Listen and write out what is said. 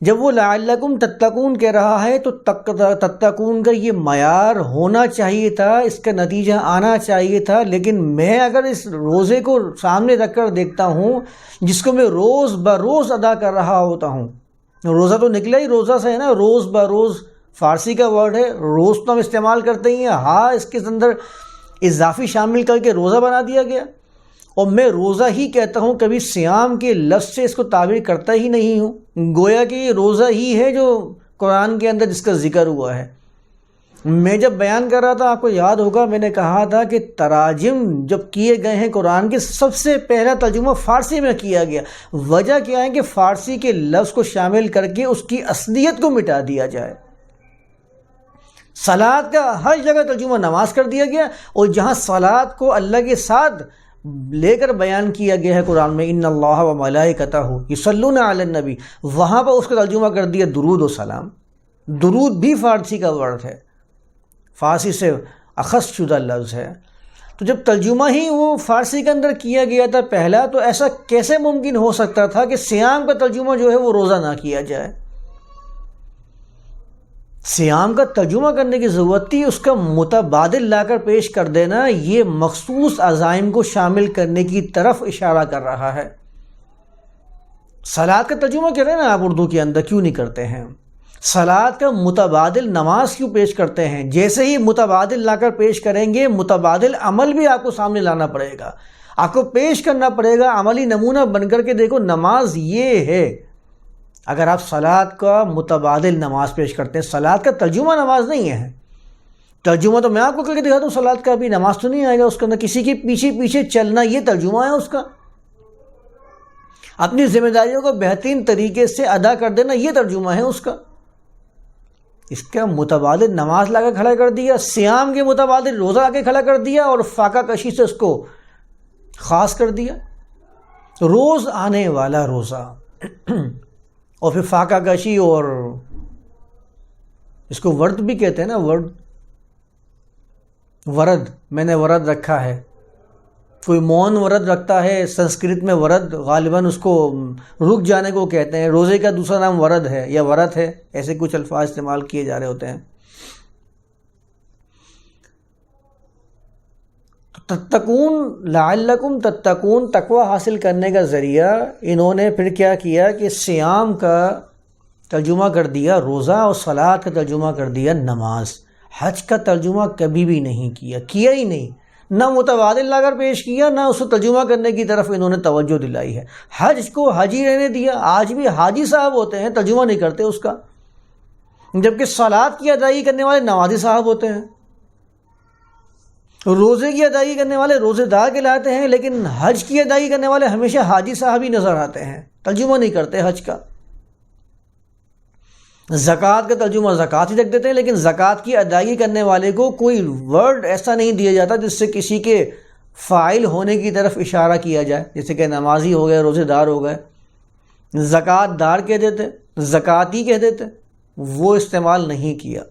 جب وہ لعلکم تتقون کہہ رہا ہے تو تتقون کا یہ معیار ہونا چاہیے تھا، اس کا نتیجہ آنا چاہیے تھا، لیکن میں اگر اس روزے کو سامنے رکھ کر دیکھتا ہوں، جس کو میں روز بروز ادا کر رہا ہوتا ہوں، روزہ تو نکلا ہی روزہ سے ہے نا، روز بروز فارسی کا ورڈ ہے، روز تو ہم استعمال کرتے ہی ہیں ہاں اس کے اندر اضافی شامل کر کے روزہ بنا دیا گیا۔ اور میں روزہ ہی کہتا ہوں، کبھی سیام کے لفظ سے اس کو تعبیر کرتا ہی نہیں ہوں۔ گویا کہ یہ روزہ ہی ہے جو قرآن کے اندر جس کا ذکر ہوا ہے۔ میں جب بیان کر رہا تھا، آپ کو یاد ہوگا، میں نے کہا تھا کہ تراجم جب کیے گئے ہیں قرآن کے، سب سے پہلا ترجمہ فارسی میں کیا گیا۔ وجہ کیا ہے کہ فارسی کے لفظ کو شامل کر کے اس کی اصلیت کو مٹا دیا جائے۔ سلاد کا ہر جگہ ترجمہ نماز کر دیا گیا اور جہاں سلاد کو اللہ کے ساتھ لے کر بیان کیا گیا ہے قرآن میں ان اللہ و ملائکتہ ہو یہ سلون علی النبی وہاں پر اس کا ترجمہ کر دیا درود و سلام۔ درود بھی فارسی کا ورد ہے۔ فارسی سے اخص شدہ لفظ ہے۔ تو جب ترجمہ ہی وہ فارسی کے اندر کیا گیا تھا پہلا، تو ایسا کیسے ممکن ہو سکتا تھا کہ سیام کا ترجمہ جو ہے وہ روزہ نہ کیا جائے؟ سیام کا ترجمہ کرنے کی ضرورت تھی، اس کا متبادل لا کر پیش کر دینا یہ مخصوص عزائم کو شامل کرنے کی طرف اشارہ کر رہا ہے۔ سلاد کا ترجمہ کر رہے ہیں نا آپ اردو کے اندر، کیوں نہیں کرتے ہیں؟ سلاد کا متبادل نماز کیوں پیش کرتے ہیں؟ جیسے ہی متبادل لا کر پیش کریں گے، متبادل عمل بھی آپ کو سامنے لانا پڑے گا۔ آپ کو پیش کرنا پڑے گا، عملی نمونہ بن کر کے دیکھو، نماز یہ ہے۔ اگر آپ سلاد کا متبادل نماز پیش کرتے ہیں سلاد کا ترجمہ نماز نہیں ہے۔ ترجمہ تو میں آپ کو کر کے دکھاتا ہوں سلاد کا بھی نماز تو نہیں آئے گا، اس کے اندر کسی کے پیچھے پیچھے چلنا یہ ترجمہ ہے اس کا۔ اپنی ذمہ داریوں کو بہترین طریقے سے ادا کر دینا یہ ترجمہ ہے اس کا۔ اس کا متبادل نماز لا کے کھڑا کر دیا، سیام کے متبادل روزہ لا کے کھڑا کر دیا اور فاقہ کشی سے اس کو خاص کر دیا۔ روز آنے والا روزہ۔ اور پھر فاقہ کشی اور اس کو ورد بھی کہتے ہیں نا، ورد ورد، میں نے ورد رکھا ہے۔ کوئی مون ورد رکھتا ہے، سنسکرت میں ورد، غالباً اس کو رک جانے کو کہتے ہیں۔ روزے کا دوسرا نام ورد ہے یا ورت ہے، ایسے کچھ الفاظ استعمال کیے جا رہے ہوتے ہیں۔ تتکون لعلکم تتکون تقوی حاصل کرنے کا ذریعہ انہوں نے پھر کیا کیا کہ سیام کا ترجمہ کر دیا، روزہ اور سلاد کا ترجمہ کر دیا، نماز۔ حج کا ترجمہ کبھی بھی نہیں کیا کیا ہی نہیں۔ نہ متبادل لا کر پیش کیا، نہ اس کو ترجمہ کرنے کی طرف انہوں نے توجہ دلائی ہے۔ حج کو حج ہی رہنے دیا، آج بھی حاجی صاحب ہوتے ہیں، ترجمہ نہیں کرتے اس کا۔ جبکہ سلاد کی ادائیگی کرنے والے نوازی صاحب ہوتے ہیں۔ روزے کی ادائیگی کرنے والے روزے دار کے لاتے ہیں، لیکن حج کی ادائیگی کرنے والے ہمیشہ حاجی صاحب ہی نظر آتے ہیں۔ ترجمہ نہیں کرتے حج کا۔ زکوٰۃ کا ترجمہ زکوٰۃ ہی رکھ دیتے ہیں، لیکن زکوٰۃ کی ادائیگی کرنے والے کو کوئی ورڈ ایسا نہیں دیا جاتا جس سے کسی کے فائل ہونے کی طرف اشارہ کیا جائے، جیسے کہ نمازی ہو گئے، روزے دار ہو گئے۔ زکوٰۃ دار کہہ دیتے، زکوٰۃ ہی کہہ دیتے۔ وہ استعمال نہیں کیا۔